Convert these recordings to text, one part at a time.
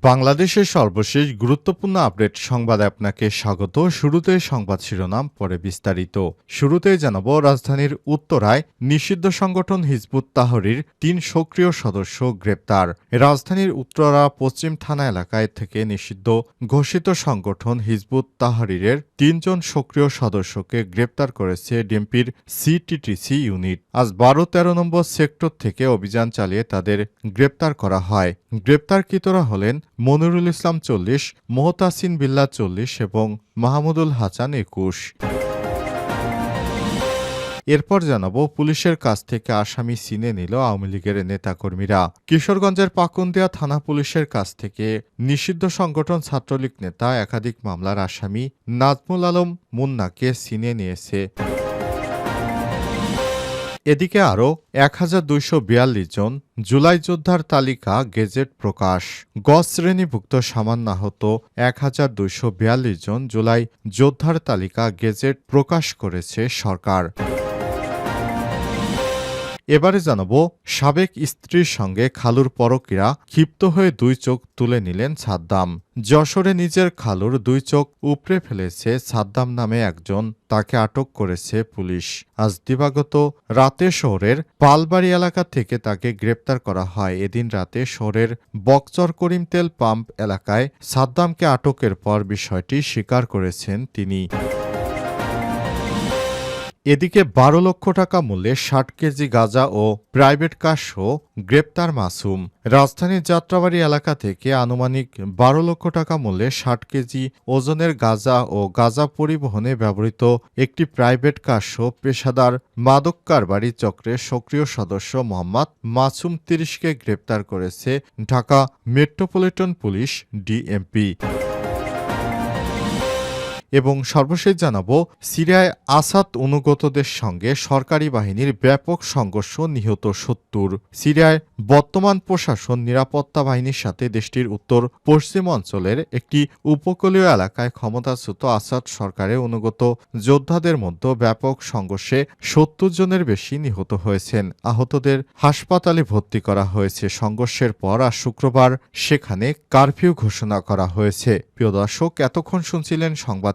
বাংলাদেশের সর্বশেষ গুরুত্বপূর্ণ আপডেট সংবাদে আপনাকে স্বাগত। শুরুতে সংবাদ শিরোনাম, পরে বিস্তারিত। শুরুতে জানাব রাজধানীর উত্তরায় নিষিদ্ধ সংগঠন হিজবুত তাহরির, তিন সক্রিয় সদস্য গ্রেপ্তার। রাজধানীর উত্তরা পশ্চিম থানা এলাকায় থেকে নিষিদ্ধ ঘোষিত সংগঠন হিজবুত তাহরিরের তিনজন সক্রিয় সদস্যকে গ্রেপ্তার করেছে ডিএমপির সিটিটিসি ইউনিট। আজ বারো তেরো নম্বর সেক্টর থেকে অভিযান চালিয়ে তাদের গ্রেপ্তার করা হয়। গ্রেপ্তারকৃতরা হলেন মনিরুল ইসলাম চল্লিশ, মোহতাসিন বিল্লা চল্লিশ এবং মাহমুদুল হাসান একুশ। এরপর জানাব, পুলিশের কাছ থেকে আসামি চিনে নিল আওয়ামী লীগের নেতাকর্মীরা। কিশোরগঞ্জের পাকুন্দিয়া থানা পুলিশের কাছ থেকে নিষিদ্ধ সংগঠন ছাত্রলীগ নেতা একাধিক মামলার আসামি নাজমুল আলম মুন্নাকে চিনে নিয়েছে। এদিকে আরও এক হাজার দুইশো বিয়াল্লিশ জন জুলাই যোদ্ধার তালিকা গেজেট প্রকাশ। গ শ্রেণীভুক্ত সামান্য আহত এক হাজার দুইশো বিয়াল্লিশ জন জুলাই যোদ্ধার তালিকা গেজেট প্রকাশ করেছে সরকার। এবারে জানাব, সাবেক স্ত্রীর সঙ্গে খালুর পরকীরা ক্ষিপ্ত হয়ে দুই চোখ তুলে নিলেন সাদ্দাম। যশোরে নিজের খালুর দুই চোখ উপড়ে ফেলেছে সাদ্দাম নামে একজন, তাকে আটক করেছে পুলিশ। আজ দিবাগত রাতে শহরের পালবাড়ি এলাকা থেকে তাকে গ্রেপ্তার করা হয়। এদিন রাতে শহরের বকচর করিম তেল পাম্প এলাকায় সাদ্দামকে আটকের পর বিষয়টি স্বীকার করেছেন তিনি। এদিকে বারো লক্ষ টাকা মূল্যে ষাট কেজি গাঁজা ও প্রাইভেট কার সহ গ্রেপ্তার মাসুম। রাজধানীর যাত্রাবাড়ি এলাকা থেকে আনুমানিক বারো লক্ষ টাকা মূল্যে ষাট কেজি ওজনের গাঁজা ও গাঁজা পরিবহনে ব্যবহৃত একটি প্রাইভেট কার সহ পেশাদার মাদক কারবারি চক্রের সক্রিয় সদস্য মোহাম্মদ মাসুম তিরিশকে গ্রেপ্তার করেছে ঢাকা মেট্রোপলিটন পুলিশ ডিএমপি। এবং সর্বশেষ জানাব, সিরিয়ায় আসাদ অনুগতদের সঙ্গে সরকারি বাহিনীর ব্যাপক সংঘর্ষ নিহত সত্তর। সিরিয়ায় বর্তমান প্রশাসন নিরাপত্তা বাহিনীর সাথে দেশটির উত্তর পশ্চিম অঞ্চলের একটি উপকূলীয় এলাকায় ক্ষমতাচ্যুত আসাদ সরকারের অনুগত যোদ্ধাদের মধ্যে ব্যাপক সংঘর্ষে সত্তর জনের বেশি নিহত হয়েছেন। আহতদের হাসপাতালে ভর্তি করা হয়েছে। সংঘর্ষের পর আর শুক্রবার সেখানে কারফিউ ঘোষণা করা হয়েছে। প্রিয় দর্শক, এতক্ষণ শুনছিলেন সংবাদ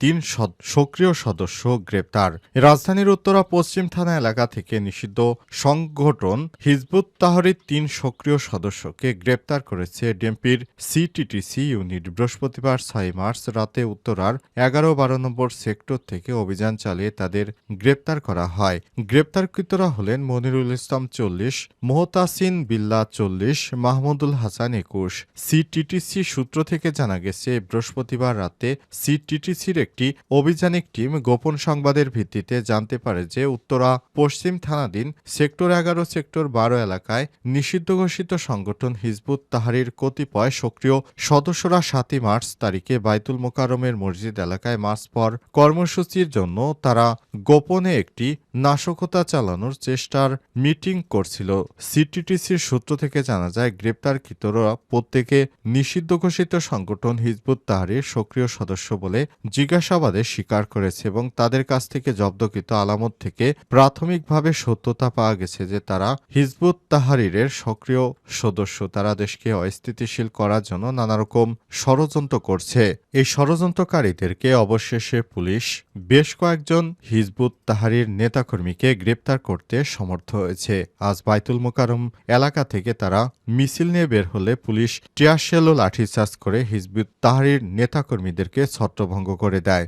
তিন সক্রিয় সদস্য গ্রেপ্তার। রাজধানীর উত্তরা পশ্চিম থানা এলাকা থেকে নিষিদ্ধ সংগঠন হিজবুত তাহরির তিন সক্রিয় সদস্যকে গ্রেপ্তার করেছে ডিএমপির সিটিটিসি ইউনিট। বৃহস্পতিবার ছয় মার্চ রাতে উত্তরার এগারো বারো নম্বর সেক্টর থেকে অভিযান চালিয়ে তাদের গ্রেপ্তার করা হয়। গ্রেপ্তারকৃতরা হলেন মনিরুল ইসলাম চল্লিশ, মোহতাসিন বিল্লা চল্লিশ, মাহমুদুল হাসান একুশ। সিটিটিসি সূত্র থেকে জানা গেছে, বৃহস্পতিবার রাতে সিটিটিসির একটি অভিযানিক টিম গোপন সংবাদের ভিত্তিতে জানতে পারে যে উত্তরা পশ্চিম থানাধীন সেক্টর এগারো, সেক্টর বারো এলাকায় নিষিদ্ধ ঘোষিত সংগঠন হিজবুত তাহারির কতিপয় সক্রিয় সদস্যরা সাতই মার্চ তারিখে বাইতুল মোকারমের মসজিদ এলাকায় মাস পর কর্মসূচির জন্য তারা গোপনে একটি নাশকতা চালানোর চেষ্টার মিটিং করছিল। সিটিটিসির সূত্র থেকে জানা যায়, গ্রেপ্তারকৃতরা প্রত্যেকে নিষিদ্ধ ঘোষিত সংগঠন হিজবুত তাহারির সক্রিয় সদস্য বলে জিজ্ঞাসাবাদে স্বীকার করেছে এবং তাদের কাছ থেকে জব্দকৃত আলামত থেকে প্রাথমিকভাবে সত্যতা পাওয়া গেছে যে তারা হিজবুত তাহারিরের সক্রিয় সদস্য। তারা দেশকে অস্থিতিশীল করার জন্য নানা রকম ষড়যন্ত্র করছে। এই ষড়যন্ত্রকারীদেরকে অবশেষে পুলিশ বেশ কয়েকজন হিজবুত তাহারির নেতাকর্মীকে গ্রেপ্তার করতে সমর্থ হয়েছে। আজ বাইতুল মোকারম এলাকা থেকে তারা মিছিল নিয়ে বের হলে পুলিশ টিয়ারশেল ও লাঠিচার্জ করে হিজবুত তাহারির নেতাকর্মীদেরকে ছত্রভঙ্গ করে দেয়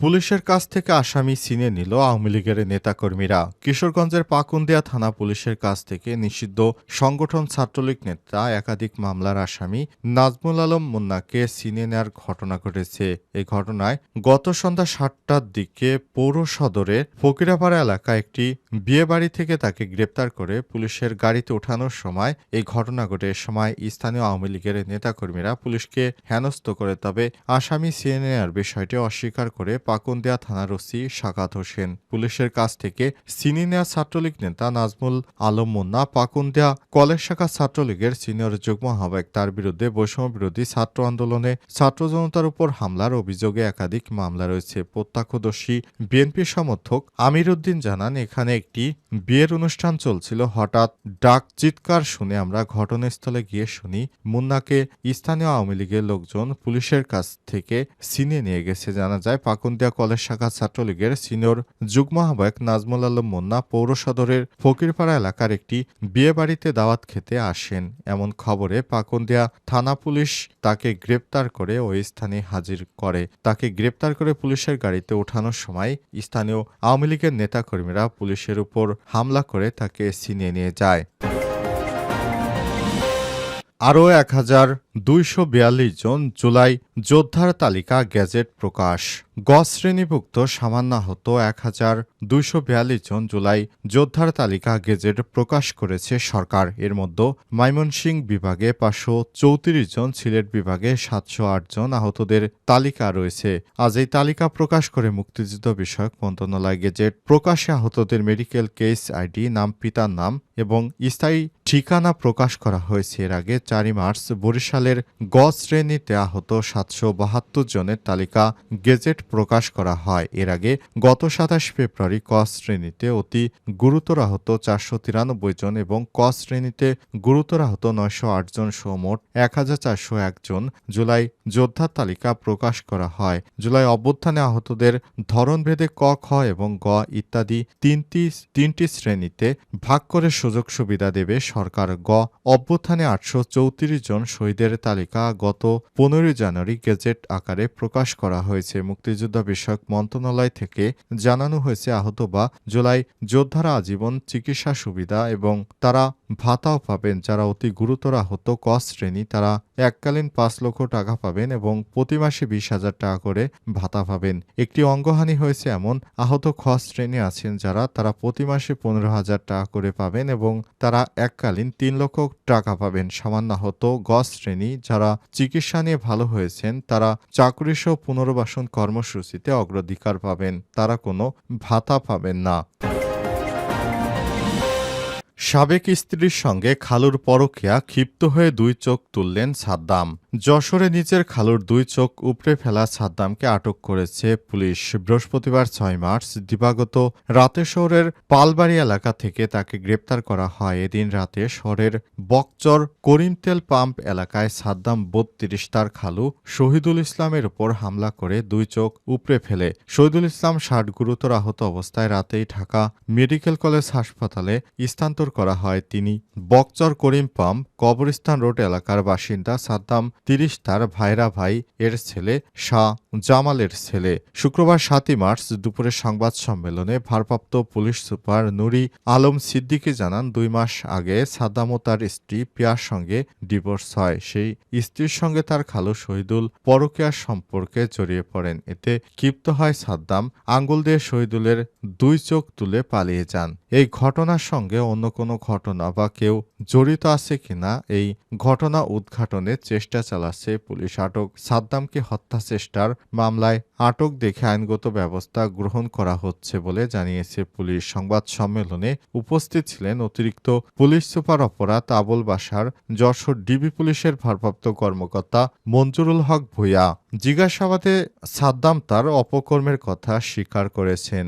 পুলিশের কাছ থেকে আসামি ছিনে নিল আওয়ামী লীগের নেতাকর্মীরা। কিশোরগঞ্জের পাকুন্দিয়া থানা পুলিশের কাছ থেকে নিষিদ্ধ সংগঠন ছাত্রলীগ নেতা একাধিক মামলার আসামি নাজমুল আলম মুন্নাকে ছিনে নেওয়ার ঘটনা ঘটেছে। এই ঘটনায় গত সন্ধ্যা সাতটার দিকে পৌর সদরের ফকিরাপাড়া এলাকায় একটি বিয়ে বাড়ি থেকে তাকে গ্রেপ্তার করে পুলিশের গাড়িতে ওঠানোর সময় এই ঘটনা ঘটে। সময় স্থানীয় আওয়ামী লীগের নেতাকর্মীরা পুলিশকে হেনস্থ করে, তবে আসামি ছিনে নেওয়ার বিষয়টি অস্বীকার করে পাকুন্দিয়া থানার ওসি সাকাত হোসেন। পুলিশের কাছ থেকে ছিনে নেওয়া ছাত্রলীগ নেতা নাজমুল আলম মুন্না পাকুন্দিয়া কলেজ শাখা ছাত্রলীগের সিনিয়র যুগ্ম আহ্বায়ক, তার বিরুদ্ধে বৈষম্য বিরোধী ছাত্র আন্দোলনে ছাত্র জনতার উপর হামলার অভিযোগে একাধিক মামলা রয়েছে। প্রত্যক্ষদর্শী বিএনপি সমর্থক আমির উদ্দিন জানান, এখানে একটি বিয়ের অনুষ্ঠান চলছিল। হঠাৎ ডাক চিৎকার শুনে আমরা ঘটনাস্থলে গিয়ে শুনি, মুন্নাকে স্থানীয় আওয়ামী লীগের লোকজন পুলিশের কাছ থেকে ছিনিয়ে নিয়ে গেছে। জানা যায়, পাকুন্দিয়া কলেজ শাখা ছাত্রলীগের সিনিয়র যুগ্ম আহ্বায়ক নাজমুল আলম মুন্না পৌর সদরের ফকিরপাড়া এলাকার একটি বিয়ে বাড়িতে দাওয়াত খেতে আসেন। এমন খবরে পাকুন্দিয়া থানা পুলিশ তাকে গ্রেপ্তার করে ওই স্থানে হাজির করে। তাকে গ্রেপ্তার করে পুলিশের গাড়িতে ওঠানোর সময় স্থানীয় আওয়ামী লীগের নেতাকর্মীরা পুলিশের উপর হামলা করে তাকে ছিনিয়ে নিয়ে যায়। আরও এক হাজার দুইশো বিয়াল্লিশ জন জুলাই যোদ্ধার তালিকা গেজেট প্রকাশ। গ শ্রেণীভুক্ত সামান্যাহত এক হাজার দুইশো বিয়াল্লিশ জন জুলাই যোদ্ধার তালিকা গেজেট প্রকাশ করেছে সরকার। এর মধ্যে ময়মনসিংহ বিভাগে পাঁচশো চৌত্রিশ জন, সিলেট বিভাগে সাতশো আট জন আহতদের তালিকা রয়েছে। আজ এই তালিকা প্রকাশ করে মুক্তিযুদ্ধ বিষয়ক মন্ত্রণালয় গেজেট প্রকাশে আহতদের মেডিকেল কেস আইডি, নাম, পিতার নাম এবং স্থায়ী ঠিকানা প্রকাশ করা হয়েছে এর আগে চারই মার্চ বরিশালের গ শ্রেণীতে আহত সাতশো বাহাত্তর জনের তালিকা গেজেট প্রকাশ করা হয়। এর আগে গত সাতাশ ফেব্রুয়ারি ক শ্রেণীতে অতি গুরুতর আহত চারশো তিরানব্বই জন এবং ক শ্রেণীতে গুরুতর আহত নয়শো আট জন সহ মোট এক হাজার চারশো একজন জুলাই যোদ্ধার তালিকা প্রকাশ করা হয়। জুলাই অভ্যুত্থানে আহতদের ধরনভেদে ক, খ এবং গ ইত্যাদি তিনটি তিনটি শ্রেণীতে ভাগ করে সুযোগ সুবিধা দেবে সরকার গ অভ্যুত্থানে আটশো চৌত্রিশ জন শহীদের তালিকা গত পনেরোই জানুয়ারি গেজেট আকারে প্রকাশ করা হয়েছে। মুক্তিযুদ্ধ বিষয়ক মন্ত্রণালয় থেকে জানানো হয়েছে, আহত বা জুলাই যোদ্ধারা আজীবন চিকিৎসা সুবিধা এবং তারা ভাতাও পাবেন। যারা অতি গুরুতর আহত ক শ্রেণি, তারা এককালীন পাঁচ লক্ষ টাকা পাবেন এবং প্রতি মাসে বিশ হাজার টাকা করে ভাতা পাবেন। একটি অঙ্গহানি হয়েছে এমন, আহত খ শ্রেণি আছেন যারা, তারা প্রতি মাসে পনেরো হাজার টাকা করে পাবেন এবং তারা এককালীন তিন লক্ষ টাকা পাবেন। সামান্য আহত গ শ্রেণি যারা চিকিৎসা নিয়ে ভালো হয়েছেন, তারা চাকরি সহ পুনর্বাসন কর্মসূচিতে অগ্রাধিকার পাবেন। তারা কোনো ভাতা পাবেন না। সাবেক স্ত্রীর সঙ্গে খালুর পরকিয়া ক্ষিপ্ত হয়ে দুই চোখ তুললেন সাদ্দাম। যশোরে নিচের খালুর দুই চোখ উপড়ে ফেলা সাদ্দামকে আটক করেছে পুলিশ। বৃহস্পতিবার ছয় মার্চ দিবাগত রাতে শহরের পালবাড়ি এলাকা থেকে তাকে গ্রেপ্তার করা হয়। এদিন রাতে শহরের বকচর করিমতেল পাম্প এলাকায় সাদ্দাম বত্রিশ তার খালু শহীদুল ইসলামের উপর হামলা করে দুই চোখ উপড়ে ফেলে। শহীদুল ইসলাম ষাট গুরুতর আহত অবস্থায় রাতেই ঢাকা মেডিকেল কলেজ হাসপাতালে স্থানান্তর করা হয়। তিনি বকচর করিম পাম্প কবরস্থান রোড এলাকার বাসিন্দা সাদ্দাম তিরিশ তার ভাইরা ভাই এর ছেলে শাহ জামালের ছেলে। শুক্রবার সাতই মার্চ দুপুরে সংবাদ সম্মেলনে ভারপ্রাপ্ত পুলিশ সুপার নুরি আলম সিদ্দিকী জানান, দুই মাস আগে সাদ্দাম ও তার স্ত্রী পিয়ার সঙ্গে ডিভোর্স হয়। সেই স্ত্রীর সঙ্গে তার খালু শহীদুল পরকীয়ার সম্পর্কে জড়িয়ে পড়েন। এতে ক্ষিপ্ত হয় সাদ্দাম আঙ্গুল দিয়ে শহীদুলের দুই চোখ তুলে পালিয়ে যান। এই ঘটনার সঙ্গে অন্য কোনো ঘটনা বা কেউ জড়িত আছে কিনা এই ঘটনা উদ্ঘাটনে চেষ্টা চালাচ্ছে পুলিশ। আটক সাদ্দামকে হত্যা চেষ্টার মামলায় আটক দেখে আইনগত ব্যবস্থা গ্রহণ করা হচ্ছে বলে জানিয়েছে পুলিশ। সংবাদ সম্মেলনে উপস্থিত ছিলেন অতিরিক্ত পুলিশ সুপার অপরাধ আবুল বাসার যশোর ডিবি পুলিশের ভারপ্রাপ্ত কর্মকর্তা মঞ্জুরুল হক ভূঁইয়া। জিজ্ঞাসাবাদে সাদ্দাম তার অপকর্মের কথা স্বীকার করেছেন।